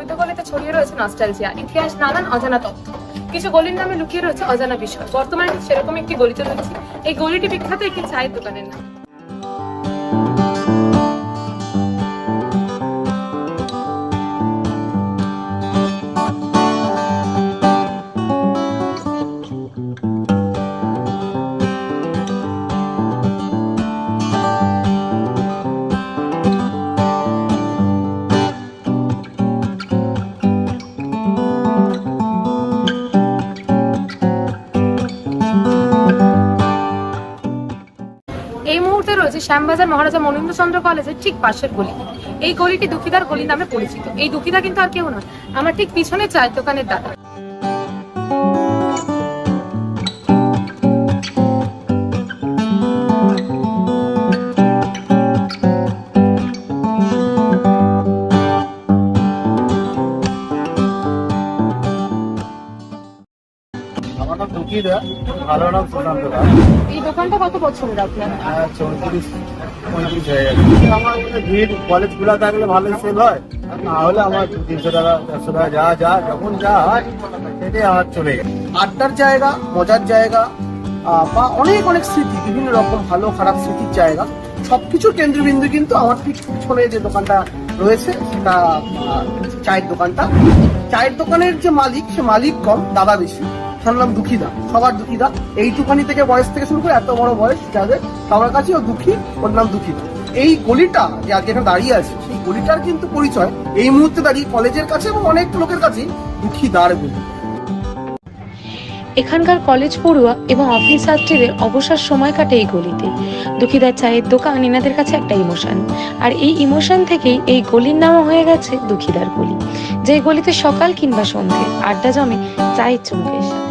গলিতে গলিতে ছড়িয়ে রয়েছে নস্টালজিয়া ইতিহাস, নানান অজানা তথ্য। কিছু গলির নামে লুকিয়ে রয়েছে অজানা বিষয়। বর্তমানে সেরকম একটি গলিতে রয়েছে এই গলিটি বিখ্যাত একটি চায়ের দোকানের নাম। এই মুহূর্তে রয়েছে শ্যামবাজার মহারাজা মনীন্দ্র চন্দ্র কলেজের ঠিক পাশের গলি। এই গলিটি দুঃখিদার গলি নামে পরিচিত। এই দুঃখিদা কিন্তু আর কেউ নয়, আমার ঠিক পিছনে চায়ের দোকানের দাদা। দা ভালো নাম সুশান্ত দা এই দোকানটা কত বছরের আপনার? হ্যাঁ, চৌত্রিশ পঁয়ত্রিশ হয়ে গেছে। আমার ভিড় কলেজ খোলা থাকলে ভালোই সেল হয়। না হলে আমার তিনশো টাকা টাকা যা যা যখন যা হয় সেটাই আমার চলে আড্ডার জায়গা মজার জায়গা বা অনেক অনেক স্মৃতি বিভিন্ন রকম ভালো খারাপ স্মৃতির জায়গা। সবকিছুর কেন্দ্রবিন্দু কিন্তু আমার ঠিক পিছনে যে দোকানটা রয়েছে সেটা চায়ের দোকানটা। চায়ের দোকানের যে মালিক সে মালিক কম দাদা বেশি। তার নাম দুঃখীদা সবার দুঃখীদা এইটুখানি থেকে বয়স থেকে শুরু করে এত বড় বয়স যাদের সবার কাছে ও দুঃখী, ওর নাম দুঃখীদা এই গলিটা যে আজকে এখানে দাঁড়িয়ে আছে, সেই গলিটার কিন্তু পরিচয় এই মুহূর্তে দাঁড়িয়ে কলেজের কাছে এবং অনেক লোকের কাছেই দুঃখীদার গলি এখানকার কলেজ পড়ুয়া এবং অফিস ছাত্রীদের অবসর সময় কাটে এই গলিতে। দুঃখীদার চায়ের দোকান এনাদের কাছে একটা ইমোশন। আর এই ইমোশন থেকেই এই গলির নামও হয়ে গেছে দুঃখীদার গলি। যে গলিতে সকাল কিংবা সন্ধে আড্ডা জমে চায়ের চুমুকের সাথে।